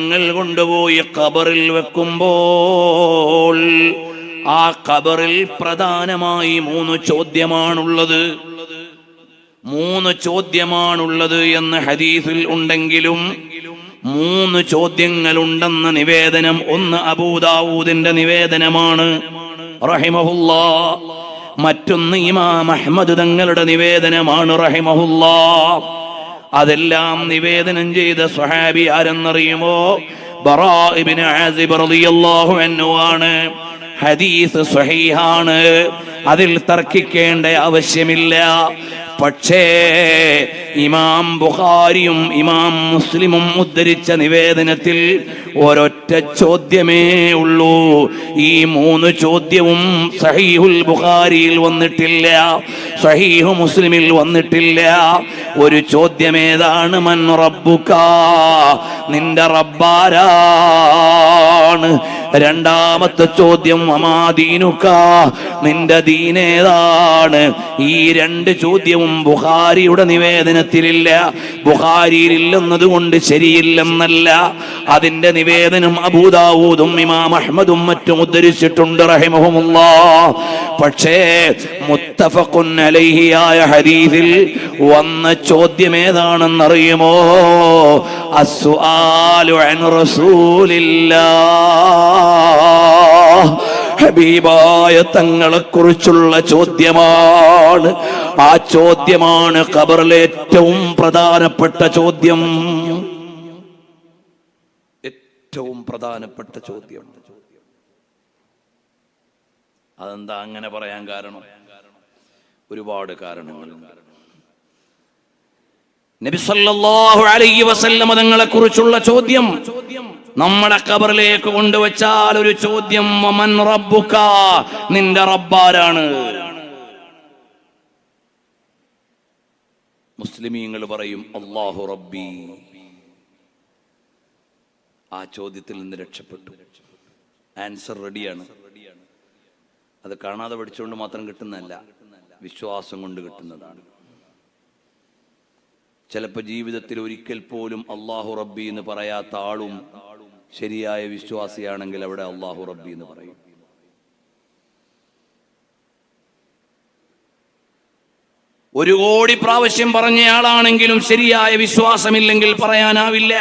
ജനങ്ങൾ കൊണ്ടുപോയി ഖബറിൽ വെക്കുമ്പോൾ ആ ഖബറിൽ പ്രധാനമായി മൂന്ന് ചോദ്യമാണുള്ളത്. മൂന്ന് ചോദ്യമാണുള്ളത് എന്ന് ഹദീസിൽ ഉണ്ടെങ്കിലും മൂന്ന് ചോദ്യങ്ങളുണ്ടെന്ന നിവേദനം ഒന്ന് അബൂദാവൂദിന്റെ നിവേദനമാണ്. റഹിമഹുല്ലാ. മറ്റൊന്ന് ഇമാം അഹ്മദ് തങ്ങളുടെ നിവേദനമാണ് റഹിമഹുല്ലാ. അതെല്ലാം നിവേദനം ചെയ്ത സ്വഹാബി ആരെന്നറിയുമോ? ആണ് ഹദീസ് സ്വഹീഹാണ്. അതിൽ തർക്കിക്കേണ്ട ആവശ്യമില്ല. പക്ഷേ ഇമാം ബുഖാരിയും ഇമാം മുസ്ലിമും ഉദ്ധരിച്ച നിവേദനത്തിൽ ഒരൊറ്റ ചോദ്യമേ ഉള്ളൂ. ഈ മൂന്ന് ചോദ്യവും സഹീഹുൽ ബുഖാരിയിൽ വന്നിട്ടില്ല. സഹീഹു മുസ്ലിമിൽ വന്നിട്ടില്ല. ഒരു ചോദ്യമേതാണ് മൻ റബ്ബുക? നിന്റെ റബ്ബാരാണ്. രണ്ടാമത്തെ ചോദ്യം അമാദീനുക്ക നിന്റെ ദീനേതാണ്? ഈ രണ്ട് ചോദ്യവും ബുഹാരിയുടെ നിവേദനത്തിലില്ല. ബുഹാരിയിലില്ലെന്നത് കൊണ്ട് ശരിയില്ലെന്നല്ല. അതിന്റെ നിവേദനം അബൂദാവൂദും ഇമാം അഹമ്മദും മറ്റും ഉദ്ധരിച്ചിട്ടുണ്ട് പക്ഷേ മുത്തഫഖുൻ അലൈഹിയായ ഹദീസിൽ വന്ന ചോദ്യം ഏതാണെന്നറിയുമോ? അസ്വാലു അൻ റസൂലില്ലാ. ഹബീബായ തങ്ങളെ കുറിച്ചുള്ള ചോദ്യമാണ്. ആ ചോദ്യമാണ് ഖബറിലെ ഏറ്റവും പ്രധാനപ്പെട്ട ചോദ്യം. ഏറ്റവും പ്രധാനപ്പെട്ട ചോദ്യം. അതെന്താ അങ്ങനെ പറയാൻ കാരണം? ഒരുപാട് കാരണങ്ങളുണ്ട്. നബി സല്ലല്ലാഹു അലൈഹി വസല്ലമ തങ്ങളെ കുറിച്ചുള്ള ചോദ്യം. നമ്മുടെ കബറിലേക്ക് കൊണ്ടുവച്ചാൽ ഒരു ചോദ്യം വമൻ റബ്ബുക? നിന്റെ റബ്ബാരാണ് മുസ്ലിമീങ്ങൾ പറയും അള്ളാഹു റബ്ബി. ആ ചോദ്യത്തിൽ നിന്ന് രക്ഷപ്പെട്ടു. ആൻസർ റെഡിയാണ് അത് കാണാതെ പഠിച്ചുകൊണ്ട് മാത്രം കിട്ടുന്നതല്ല വിശ്വാസം കൊണ്ട് കിട്ടുന്നതാണ്. ചിലപ്പോൾ ജീവിതത്തിൽ ഒരിക്കൽ പോലും അള്ളാഹു റബ്ബി എന്ന് പറയാത്ത ആളും ശരിയായ വിശ്വാസിയാണെങ്കിൽ അവിടെ അള്ളാഹു റബ്ബി എന്ന് പറയും. ഒരു കോടി പ്രാവശ്യം പറഞ്ഞയാളാണെങ്കിലും ശരിയായ വിശ്വാസമില്ലെങ്കിൽ പറയാനാവില്ല.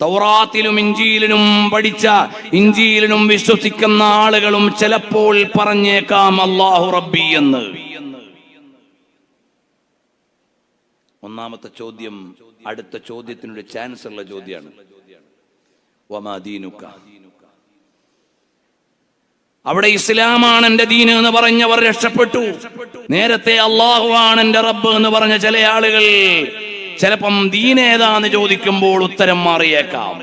തൗറാത്തിലും ഇഞ്ചിയിലും പഠിച്ച ഇഞ്ചിയിലും വിശ്വസിക്കുന്ന ആളുകളും ചിലപ്പോൾ പറഞ്ഞേക്കാം അള്ളാഹു റബ്ബി എന്ന്. ഒന്നാമത്തെ ചോദ്യം അടുത്ത ചോദ്യത്തിനൊരു ചാൻസ് ഉള്ള ചോദ്യമാണ് അവിടെ ഇസ്ലാമാണ് എന്റെ ദീന് എന്ന് പറഞ്ഞവർ രക്ഷപ്പെട്ടു. നേരത്തെ അള്ളാഹു ആണ് എന്റെ റബ്ബ് എന്ന് പറഞ്ഞ ചില ആളുകൾ ചിലപ്പം ദീനേതാന്ന് ചോദിക്കുമ്പോൾ ഉത്തരം മാറിയേക്കാം.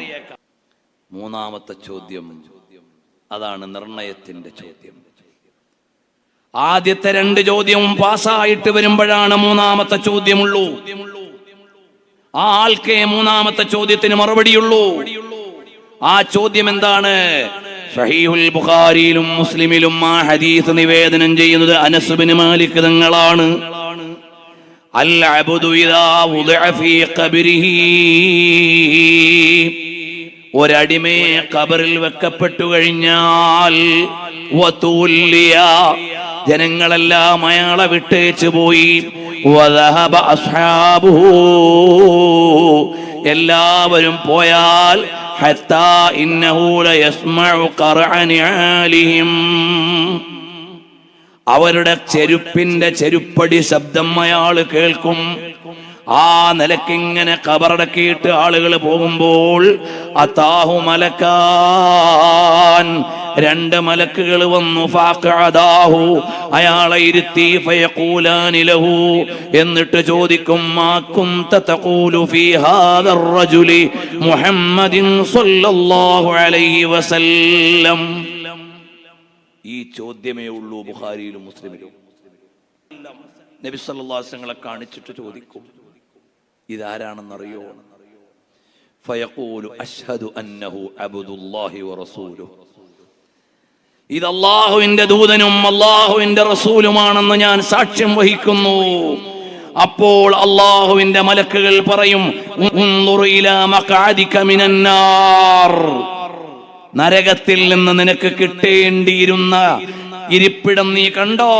മൂന്നാമത്തെ ചോദ്യം അതാണ് നിർണയത്തിന്റെ ചോദ്യം. ആദ്യത്തെ രണ്ട് ചോദ്യവും പാസ്സായിട്ട് വരുമ്പോഴാണ് മൂന്നാമത്തെ ചോദ്യമുള്ളൂ. ആ ആൾക്കേ മൂന്നാമത്തെ ചോദ്യത്തിന് മറുപടിയുള്ളൂ. ആ ചോദ്യം എന്താണ് ഷഹീഹുൽ ബുഖാരിയിലും മുസ്ലിമിലും ആ ഹദീസ് നിവേദനം ചെയ്യുന്നത് അനസുബിന് മാലിക് തങ്ങളാണ്. അൽ ഇദാ ഫീ ഖബ്രിഹി. ഒരടിമയെ കബറിൽ വെക്കപ്പെട്ടു കഴിഞ്ഞാൽ ജനങ്ങളെല്ലാം അയാളെ വിട്ടേച്ചു പോയി. എല്ലാവരും പോയാൽ അവരുടെ ചെരുപ്പിന്റെ ചെരുപ്പടി ശബ്ദം അയാൾ കേൾക്കും. ആ നിലക്കിങ്ങനെ കബറടക്കിയിട്ട് ആളുകൾ പോകുമ്പോൾ അത്താഹു മലക്കാൻ രണ്ട് മലക്കുകൾ വന്നു ഫാഖഅദാഹു. അയാളെ ഇരുത്തി ഫയഖൂലാനിലഹു എന്നിട്ട് ചോദിക്കും മാക്കും തതഖൂലു തഖൂലു ഫീ ഹാദർ റജുലി മുഹമ്മദിൻ സ്വല്ലല്ലാഹു അലൈഹി വസല്ലം. ഈ ചോദ്യമേ ഉള്ളൂ ബുഖാരിയിലും മുസ്ലിമിലും. നബി സല്ലാസങ്ങളെ കാണിച്ചിട്ട് ചോദിക്കും ഇതാരാണെന്നറിയോ? ഫയഖൂലു അഷ്ഹദു അന്നഹു അബ്ദുല്ലാഹി വറസൂലുഹു ഇത് അള്ളാഹുവിന്റെ ദൂതനും അള്ളാഹുവിന്റെ റസൂലുമാണെന്ന് ഞാൻ സാക്ഷ്യം വഹിക്കുന്നു. അപ്പോൾ അള്ളാഹുവിന്റെ മലക്കുകൾ പറയും. നരകത്തിൽ നിന്ന് നിനക്ക് കിട്ടേണ്ടിയിരുന്ന ഇരിപ്പിടം നീ കണ്ടോ?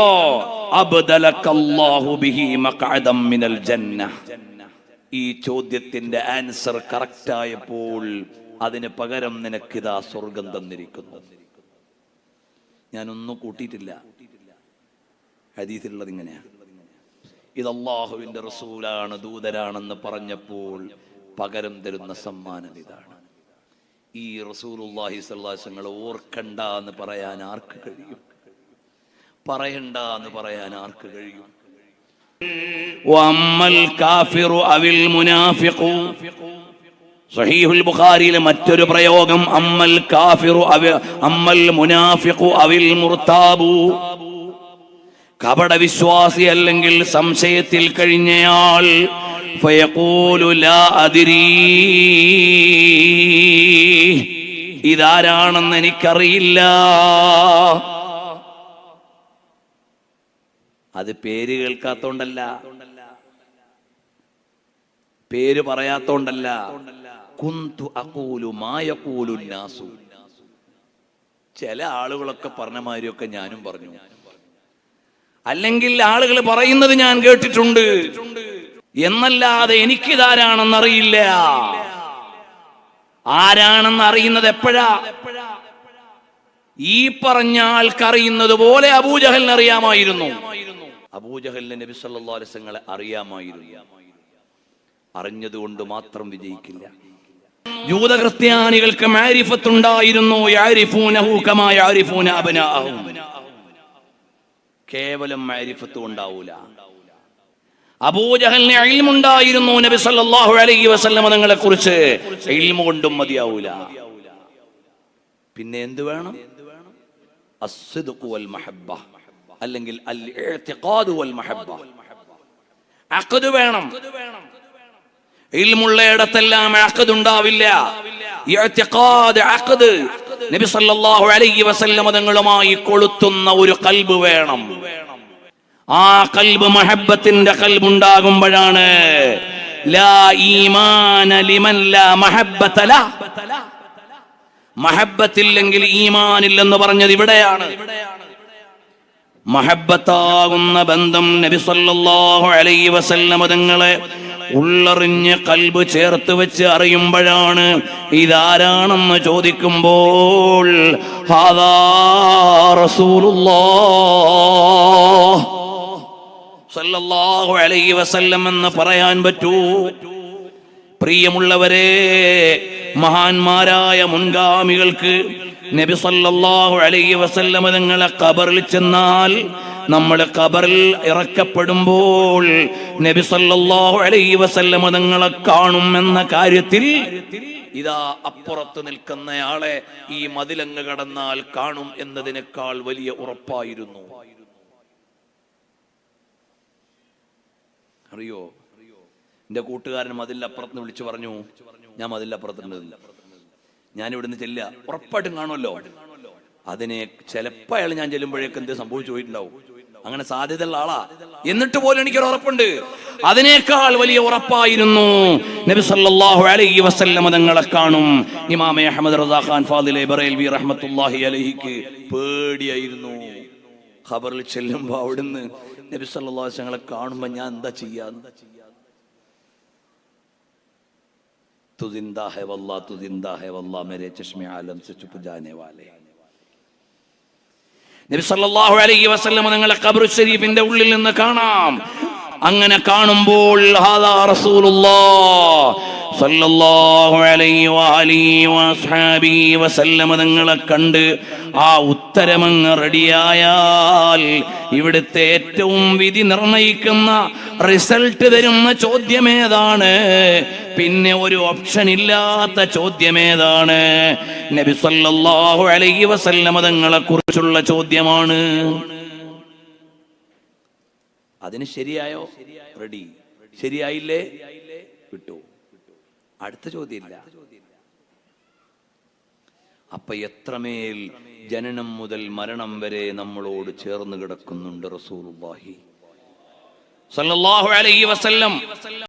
മിനൽ ജന്ന. ഈ ചോദ്യത്തിന്റെ ആൻസർ കറക്റ്റ് ആയപ്പോൾ അതിന് പകരം നിനക്കിതാ സ്വർഗം തന്നിരിക്കുന്നു. ഞാനൊന്നും കൂട്ടിയിട്ടില്ല. ഹദീസിലുള്ളത് ഇങ്ങനെയാണ് ഇത് അള്ളാഹുവിന്റെ റസൂലാണ് ദൂതരാണെന്ന് പറഞ്ഞപ്പോൾ പകരം തരുന്ന സമ്മാനം ഇതാണ്. ഈ റസൂലുള്ളാഹി സ്വല്ലാസങ്ങൾ ഓർക്കണ്ട എന്ന് പറയാൻ ആർക്ക് കഴിയും? പറയണ്ട എന്ന് പറയാൻ ആർക്ക് കഴിയും? വമ്മൽ കാഫിറു അവിൽ മുനാഫിഖു. സഹീഹുൽ ബുഖാരിയിലെ മറ്റൊരു പ്രയോഗം അമ്മൽ കാഫിറു അമ്മൽ മുനാഫിഖു അവിൽ മുർതാബു കപട വിശ്വാസി അല്ലെങ്കിൽ സംശയത്തിൽ കഴിഞ്ഞയാൾ ഇതാരാണെന്ന് എനിക്കറിയില്ല. അത് പേര് കേൾക്കാത്തോണ്ടല്ല. പേര് പറയാത്തോണ്ടല്ല. കുന്തു അകൂലു മായക്കൂലു നാസു. ചില ആളുകളൊക്കെ പറഞ്ഞ മാതിരിയൊക്കെ ഞാനും പറഞ്ഞു. അല്ലെങ്കിൽ ആളുകൾ പറയുന്നത് ഞാൻ കേട്ടിട്ടുണ്ട്. എന്നല്ലാതെ എനിക്കിതാരാണെന്നറിയില്ല. ആരാണെന്ന് അറിയുന്നത് എപ്പോഴാ? ഈ പറഞ്ഞ ആൾക്കറിയുന്നത് പോലെ അബൂജഹലിന് അറിയാമായിരുന്നു. അബൂജഹലിന് നബി വസല്ലങ്ങളെ അറിയാമായിരുന്നു. അറിഞ്ഞതുകൊണ്ട് മാത്രം വിജയിക്കില്ല. ജൂത ക്രിസ്ത്യാനികൾക്ക് മാരിഫത്തുണ്ടായിരുന്നു കേവലം മാരിഫത്ത് ഉണ്ടാവൂല നബി അലൈഹി വസല്ലമ തങ്ങളെ കുറിച്ച് കൊണ്ടും മതിയാവൂല. പിന്നെ എന്ത് വേണം? മഹബ്ബ അല്ലെങ്കിൽ അൽ വൽ മഹബ്ബ വേണം. ഇൽമുള്ളയിടത്തെല്ലാം ഇഅ്തിഖാദ് അഖദ്. നബി സല്ലല്ലാഹു അലൈഹി വസല്ലമ തങ്ങളുമായി കൊളുത്തുന്ന ഒരു കൽബ് വേണം. ആ കൽബ് മഹബത്തിന്റെ കൽബ് ഉണ്ടാകുമ്പോഴാണ് ലാ ഈമാന ലിമൻ ലാ മഹബ്ബത ല. മഹബത്തില്ലെങ്കിൽ ഈമാനില്ലെന്ന് പറഞ്ഞത് ഇവിടെയാണ്. മഹബത്താകുന്ന ബന്ധം നബി സല്ലല്ലാഹു അലൈഹി വസല്ലമ തങ്ങളെ ഉള്ളറിഞ്ഞ് കൽബ് ചേർത്ത് വെച്ച് അറിയുമ്പോഴാണ് ഇതാരാണെന്ന് ചോദിക്കുമ്പോൾ ഹാദാ അലൈഹി വസല്ലം എന്ന് പറയാൻ പറ്റൂ. പ്രിയമുള്ളവരെ മഹാന്മാരായ മുൻഗാമികൾക്ക് നബി സല്ലല്ലാഹു അലൈഹി വസല്ലമ തങ്ങളെ ഖബറിൽ ചെന്നാൽ നമ്മൾ ഖബറിൽ ഇറക്കപ്പെടുമ്പോൾ നബി സല്ലല്ലാഹു അലൈഹി വസല്ലമ തങ്ങളെ കാണും എന്ന കാര്യത്തിൽ ഇതാ അപ്പുറത്ത് നിൽക്കുന്നയാളെ ഈ മതിലങ്ങ് കടന്നാൽ കാണും എന്നതിനേക്കാൾ വലിയ ഉറപ്പായിരുന്നു. അറിയോ? എന്റെ കൂട്ടുകാരൻ മതിലപ്പുറത്ത് വിളിച്ചു പറഞ്ഞു ഞാൻ മതിലപ്പുറത്തുണ്ട് ഞാൻ ഇവിടുന്ന് ചെല്ല ഉറപ്പായിട്ടും കാണുമല്ലോ. അതിനെ ചിലപ്പോ അയാൾ ഞാൻ ചെല്ലുമ്പോഴേക്ക് എന്ത് സംഭവിച്ചു പോയിട്ടുണ്ടാവും? അങ്ങനെ സാധ്യതയുള്ള ആളാ എന്നിട്ട് പോലും എനിക്കൊരു ഉറപ്പുണ്ട് അതിനേക്കാൾ വലിയ ഉറപ്പായിരുന്നു നബി സല്ലല്ലാഹു അലൈഹി വസല്ലമ തങ്ങളെ കാണും ഇമാമെ അഹമ്മദ് റസാ ഖാൻ ഫാദിലെ ബറേൽവി റഹ്മത്തുള്ളാഹി അലൈഹിക്ക് പേടിയായിരുന്നു ഖബറിൽ ചെല്ലുമ്പോ അവിടുന്ന് നബി സല്ലല്ലാഹു അലൈഹി വസല്ലമെ കാണുമ്പോ ഞാൻ എന്താ ചെയ്യാ तू जिंदा है वल्ला तू जिंदा है वल्ला मेरे चश्मे आलम से चुप जाने वाले നബി സല്ലല്ലാഹു അലൈഹി വസല്ലം നിങ്ങളെ ഖബർ ഷരീഫിന്റെ ഉള്ളിൽ നിന്ന് കാണാം. അങ്ങനെ കാണുമ്പോൾ ഹാദാ റസൂലുള്ളാഹ് സല്ലല്ലാഹു അലൈഹി വഅലിഹി വഅസ്ഹാബിഹി വസല്ലം തങ്ങളെ കണ്ട് ആ ഉത്തരമങ്ങ് റെഡിയായാൽ ഇവിടുത്തെ ഏറ്റവും വിധി നിർണയിക്കുന്ന റിസൾട്ട് തരുന്ന ചോദ്യമേതാണ്. പിന്നെ ഒരു ഓപ്ഷൻ ഇല്ലാത്ത ചോദ്യമേതാണ്. നബി സല്ലല്ലാഹു അലൈഹി വസല്ലമ കുറിച്ചുള്ള ചോദ്യമാണ്. അതിന് ശരിയായോ? റെഡി. ശരിയായില്ലേ? വിട്ടു. അടുത്ത ചോദ്യമില്ല. അപ്പൊ എത്രമേൽ ജനനം മുതൽ മരണം വരെ നമ്മളോട് ചേർന്ന് കിടക്കുന്നുണ്ട് അലൈഹി വസല്ലം.